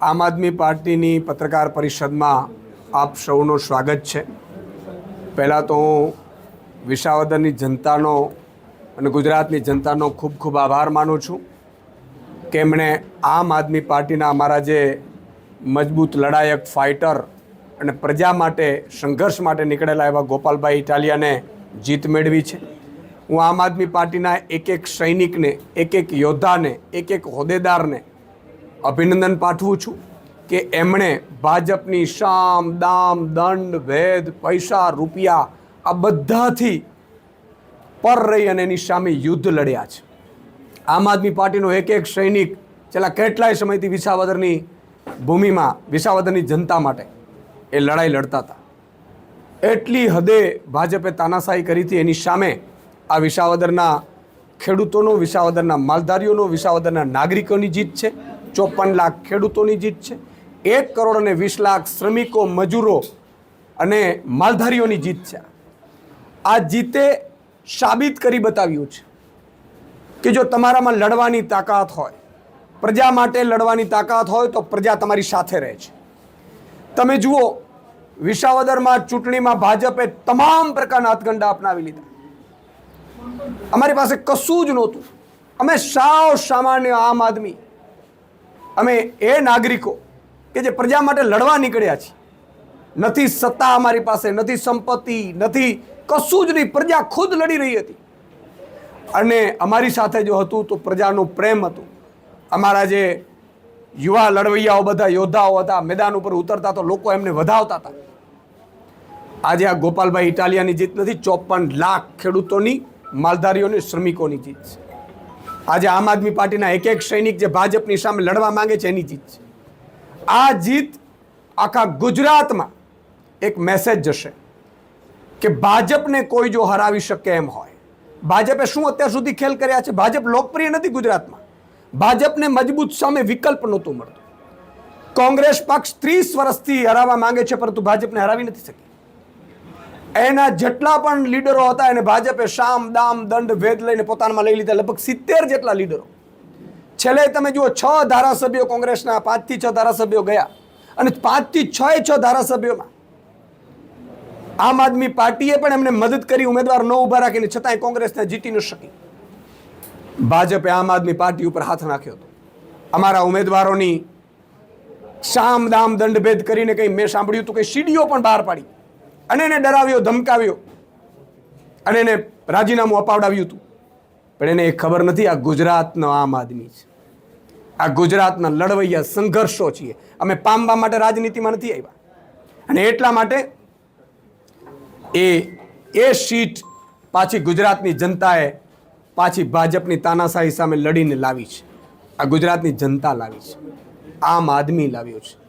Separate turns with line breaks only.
આમ આદમી પાર્ટીની પત્રકાર પરિષદમાં આપ સૌનું સ્વાગત છે. પહેલાં તો હું વિસાવદરની જનતાનો અને ગુજરાતની જનતાનો ખૂબ ખૂબ આભાર માનું છું કે એમણે આમ આદમી પાર્ટીના અમારા જે મજબૂત લડાયક ફાઇટર અને પ્રજા માટે સંઘર્ષ માટે નીકળેલા એવા ગોપાલભાઈ ઇટાલિયાને જીત મેળવી છે. હું આમ આદમી પાર્ટીના એક એક સૈનિકને, એક એક યોદ્ધાને, એક એક હોદ્દેદારને અભિનંદન પાઠવું છું કે એમણે ભાજપની શામ, દામ, દંડ, ભેદ, પૈસા, રૂપિયા આ બધાથી પર રહી અને એની સામે યુદ્ધ લડ્યા છે. આમ આદમી પાર્ટીનો એક એક સૈનિક છેલ્લા કેટલાય સમયથી વિસાવદરની ભૂમિમાં, વિસાવદરની જનતા માટે એ લડાઈ લડતા હતા. એટલી હદે ભાજપે તાનાશાહી કરી હતી, એની સામે આ વિસાવદરના ખેડૂતોનો, વિસાવદરના માલધારીઓનો, વિસાવદરના નાગરિકોની જીત છે. ચોપન લાખ ખેડૂતોની જીત છે. એક કરોડ અને વીસ લાખ શ્રમિકો, મજૂરો અને માલધારીઓની જીત છે. આ જીતે સાબિત કરી બતાવ્યું છે કે જો તમારામાં લડવાની તાકાત હોય, પ્રજા માટે લડવાની તાકાત હોય તો પ્રજા તમારી સાથે રહે છે. તમે જુઓ, વિસાવદરમાં ચૂંટણીમાં ભાજપે તમામ પ્રકારના હાથગંડા અપનાવી લીધા. અમારી પાસે કશું જ નહોતું. અમે સાવ સામાન્ય આમ આદમી અમે એ નાગરિકો કે જે પ્રજા માટે લડવા નીકળ્યા છીએ, નથી સત્તા અમારી પાસે, નથી સંપત્તિ, નથી કશું જ નહીં, પ્રજા ખુદ લડી રહી હતી. અને અમારી સાથે જો હતું તો પ્રજાનું પ્રેમ હતું. અમારા જે યુવા લડવૈયાઓ બધા, યોદ્ધાઓ હતા, મેદાન ઉપર ઉતરતા તો લોકો એમને વધાવતા હતા. આજે આ ગોપાલભાઈ ઇટાલિયાની જીત નથી, ચોપન લાખ ખેડૂતોની, માલધારીઓની, શ્રમિકોની જીત છે. આજે આમ આદમી પાર્ટીના એક એક સૈનિક જે ભાજપની સામે લડવા માંગે છે, એની જીત છે. આ જીત આખા ગુજરાતમાં એક મેસેજ જશે કે ભાજપને કોઈ જો હરાવી શકે એમ હોય. ભાજપે શું અત્યાર સુધી ખેલ કર્યા છે? ભાજપ લોકપ્રિય નથી ગુજરાતમાં. ભાજપને મજબૂત સામે વિકલ્પ નહોતું મળતું. કોંગ્રેસ પક્ષ ત્રીસ વર્ષથી હરાવવા માંગે છે, પરંતુ ભાજપને હરાવી નથી શકી. એના જેટલા પણ લીડરો હતા એને ભાજપે શામ, દામ, દંડ ભેદ લઈને પોતાનામાં લઈ લીધા. લગભગ સિત્તેર જેટલા લીડરો. છેલ્લે તમે જુઓ, છ ધારાસભ્યો કોંગ્રેસના, પાંચથી છ ધારાસભ્યો ગયા. અને પાંચથી છ છ ધારાસભ્યોમાં આમ આદમી પાર્ટીએ પણ એમને મદદ કરી, ઉમેદવાર ન ઊભા રાખીને છતાંય કોંગ્રેસને જીતી ન શકી. ભાજપે આમ આદમી પાર્ટી ઉપર હાથ નાખ્યો હતો. અમારા ઉમેદવારોની શામ, દામ, દંડ ભેદ કરીને કંઈ મેં સાંભળ્યું હતું કે સીડીઓ પણ બહાર પાડી. અને એને ડરાવ્યો, ધમકાવ્યો. અને એને રાજીનામું અપાવડાવ્યું હતું. પણ એને એ ખબર નથી, આ ગુજરાતનો આમ આદમી છે. આ ગુજરાતના લડવૈયા સંઘર્ષો છીએ. અમે પામવા માટે રાજનીતિમાં નથી આવ્યા. અને એટલા માટે એ એ સીટ પાછી ગુજરાતની જનતાએ પાછી ભાજપની તાનાશાહી સામે લડીને લાવી છે. આ ગુજરાતની જનતા લાવી છે. આમ આદમી લાવ્યો છે.